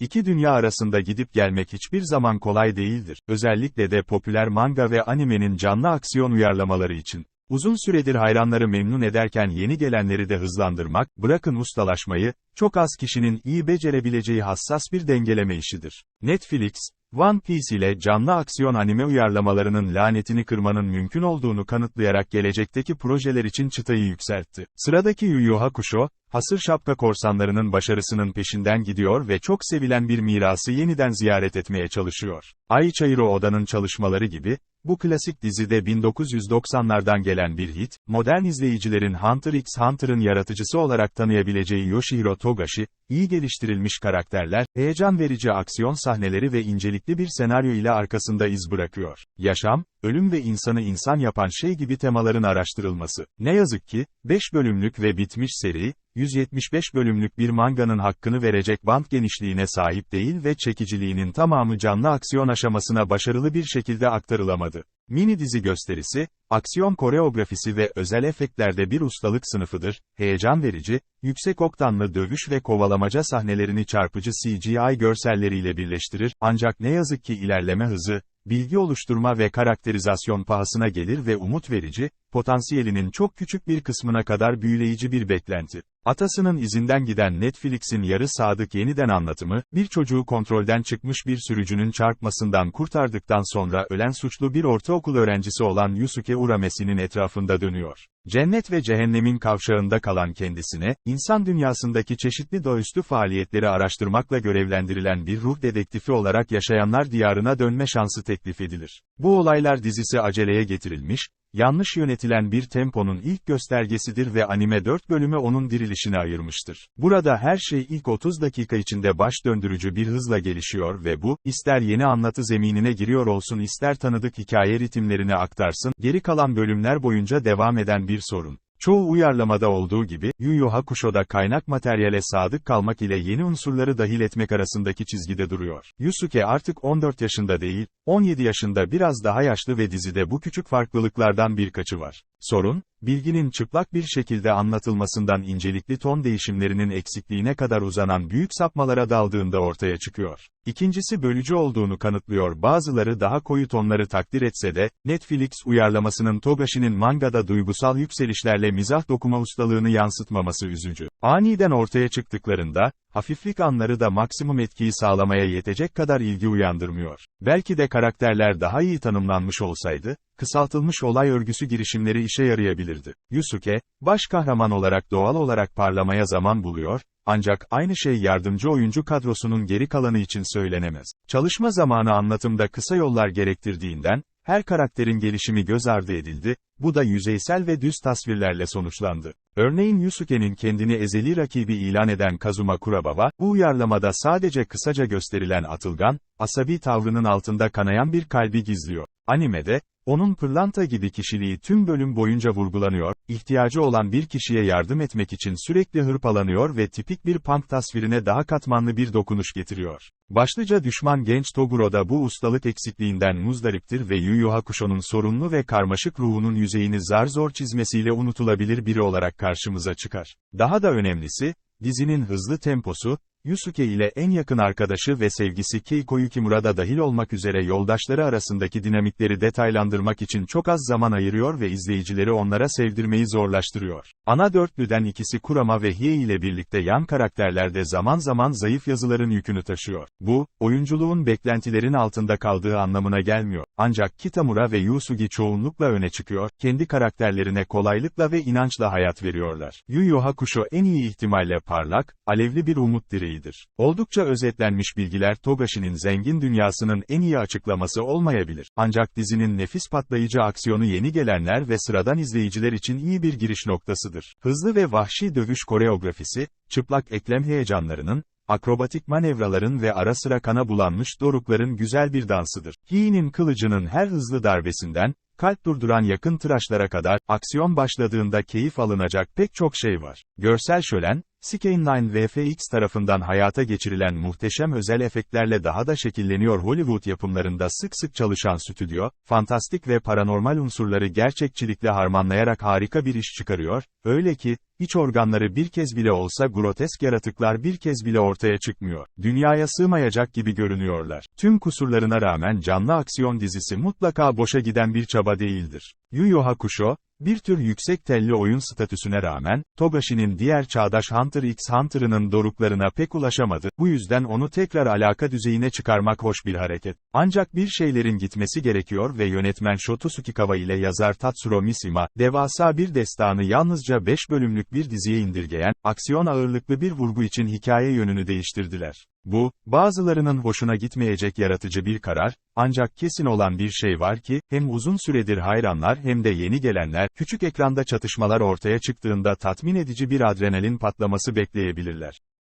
İki dünya arasında gidip gelmek hiçbir zaman kolay değildir. Özellikle de popüler manga ve animenin canlı aksiyon uyarlamaları için. Uzun süredir hayranları memnun ederken yeni gelenleri de hızlandırmak, bırakın ustalaşmayı, çok az kişinin iyi becerebileceği hassas bir dengeleme işidir. Netflix, One Piece ile canlı aksiyon anime uyarlamalarının lanetini kırmanın mümkün olduğunu kanıtlayarak gelecekteki projeler için çıtayı yükseltti. Sıradaki Yu Yu Hakusho, hasır şapka korsanlarının başarısının peşinden gidiyor ve çok sevilen bir mirası yeniden ziyaret etmeye çalışıyor. Aichiro Oda'nın çalışmaları gibi, bu klasik dizide 1990'lardan gelen bir hit, modern izleyicilerin Hunter x Hunter'ın yaratıcısı olarak tanıyabileceği Yoshihiro Togashi, iyi geliştirilmiş karakterler, heyecan verici aksiyon sahneleri ve incelikli bir senaryo ile arkasında iz bırakıyor. Yaşam, ölüm ve insanı insan yapan şey gibi temaların araştırılması. Ne yazık ki, 5 bölümlük ve bitmiş seri, 175 bölümlük bir manganın hakkını verecek bant genişliğine sahip değil ve çekiciliğinin tamamı canlı aksiyon aşamasına başarılı bir şekilde aktarılamadı. Mini dizi gösterisi, aksiyon koreografisi ve özel efektlerde bir ustalık sınıfıdır, heyecan verici, yüksek oktanlı dövüş ve kovalamaca sahnelerini çarpıcı CGI görselleriyle birleştirir, ancak ne yazık ki ilerleme hızı, bilgi oluşturma ve karakterizasyon pahasına gelir ve umut verici, potansiyelinin çok küçük bir kısmına kadar büyüleyici bir beklenti. Atasının izinden giden Netflix'in yarı sadık yeniden anlatımı, bir çocuğu kontrolden çıkmış bir sürücünün çarpmasından kurtardıktan sonra ölen suçlu bir ortaokul öğrencisi olan Yusuke Uramesi'nin etrafında dönüyor. Cennet ve cehennemin kavşağında kalan kendisine, insan dünyasındaki çeşitli doğaüstü faaliyetleri araştırmakla görevlendirilen bir ruh dedektifi olarak yaşayanlar diyarına dönme şansı teklif edilir. Bu olaylar dizisi aceleye getirilmiş, yanlış yönetilen bir temponun ilk göstergesidir ve anime 4 bölüme onun dirilişine ayırmıştır. Burada her şey ilk 30 dakika içinde baş döndürücü bir hızla gelişiyor ve bu, ister yeni anlatı zeminine giriyor olsun ister tanıdık hikaye ritimlerini aktarsın, geri kalan bölümler boyunca devam eden bir sorun. Çoğu uyarlamada olduğu gibi, Yu Yu Hakusho'da kaynak materyale sadık kalmak ile yeni unsurları dahil etmek arasındaki çizgide duruyor. Yusuke artık 14 yaşında değil, 17 yaşında biraz daha yaşlı ve dizide bu küçük farklılıklardan birkaçı var. Sorun, bilginin çıplak bir şekilde anlatılmasından incelikli ton değişimlerinin eksikliğine kadar uzanan büyük sapmalara daldığında ortaya çıkıyor. İkincisi bölücü olduğunu kanıtlıyor bazıları daha koyu tonları takdir etse de, Netflix uyarlamasının Togashi'nin mangada duygusal yükselişlerle mizah dokuma ustalığını yansıtmaması üzücü. Aniden ortaya çıktıklarında, hafiflik anları da maksimum etkiyi sağlamaya yetecek kadar ilgi uyandırmıyor. Belki de karakterler daha iyi tanımlanmış olsaydı, kısaltılmış olay örgüsü girişimleri işe yarayabilirdi. Yusuke, baş kahraman olarak doğal olarak parlamaya zaman buluyor, ancak aynı şey yardımcı oyuncu kadrosunun geri kalanı için söylenemez. Çalışma zamanı anlatımda kısa yollar gerektirdiğinden, her karakterin gelişimi göz ardı edildi, bu da yüzeysel ve düz tasvirlerle sonuçlandı. Örneğin Yusuke'nin kendini ezeli rakibi ilan eden Kazuma Kurababa, bu uyarlamada sadece kısaca gösterilen atılgan, asabi tavrının altında kanayan bir kalbi gizliyor. Animede, onun pırlanta gibi kişiliği tüm bölüm boyunca vurgulanıyor, ihtiyacı olan bir kişiye yardım etmek için sürekli hırpalanıyor ve tipik bir punk tasvirine daha katmanlı bir dokunuş getiriyor. Başlıca düşman genç Toguro da bu ustalık eksikliğinden muzdariptir ve Yu Yu Hakusho'nun sorunlu ve karmaşık ruhunun yüzeyini zar zor çizmesiyle unutulabilir biri olarak karşımıza çıkar. Daha da önemlisi, dizinin hızlı temposu, Yusuke ile en yakın arkadaşı ve sevgisi Keiko Yukimura da dahil olmak üzere yoldaşları arasındaki dinamikleri detaylandırmak için çok az zaman ayırıyor ve izleyicileri onlara sevdirmeyi zorlaştırıyor. Ana dörtlüden ikisi Kurama ve Hie ile birlikte yan karakterlerde zaman zaman zayıf yazıların yükünü taşıyor. Bu, oyunculuğun beklentilerin altında kaldığı anlamına gelmiyor. Ancak Kitamura ve Yusugi çoğunlukla öne çıkıyor, kendi karakterlerine kolaylıkla ve inançla hayat veriyorlar. Yu Yu Hakusho en iyi ihtimalle parlak, alevli bir umut direği düzeyidir. Oldukça özetlenmiş bilgiler Togashi'nin zengin dünyasının en iyi açıklaması olmayabilir. Ancak dizinin nefis patlayıcı aksiyonu yeni gelenler ve sıradan izleyiciler için iyi bir giriş noktasıdır. Hızlı ve vahşi dövüş koreografisi, çıplak eklem heyecanlarının, akrobatik manevraların ve ara sıra kana bulanmış dorukların güzel bir dansıdır. Hii'nin kılıcının her hızlı darbesinden, kalp durduran yakın tıraşlara kadar, aksiyon başladığında keyif alınacak pek çok şey var. Görsel şölen, Skyline VFX tarafından hayata geçirilen muhteşem özel efektlerle daha da şekilleniyor Hollywood yapımlarında sık sık çalışan stüdyo, fantastik ve paranormal unsurları gerçekçilikle harmanlayarak harika bir iş çıkarıyor, öyle ki, iç organları bir kez bile olsa grotesk yaratıklar bir kez bile ortaya çıkmıyor. Dünyaya sığmayacak gibi görünüyorlar. Tüm kusurlarına rağmen canlı aksiyon dizisi mutlaka boşa giden bir çaba değildir. Yu Yu Hakusho, bir tür yüksek telli oyun statüsüne rağmen, Togashi'nin diğer çağdaş Hunter x Hunter'ının doruklarına pek ulaşamadı, bu yüzden onu tekrar alaka düzeyine çıkarmak hoş bir hareket. Ancak bir şeylerin gitmesi gerekiyor ve yönetmen Shoto Tsukikawa ile yazar Tatsuro Mishima, devasa bir destanı yalnızca 5 bölümlük bir diziye indirgeyen, aksiyon ağırlıklı bir vurgu için hikaye yönünü değiştirdiler. Bu, bazılarının hoşuna gitmeyecek yaratıcı bir karar, ancak kesin olan bir şey var ki, hem uzun süredir hayranlar hem de yeni gelenler, küçük ekranda çatışmalar ortaya çıktığında tatmin edici bir adrenalin patlaması bekleyebilirler.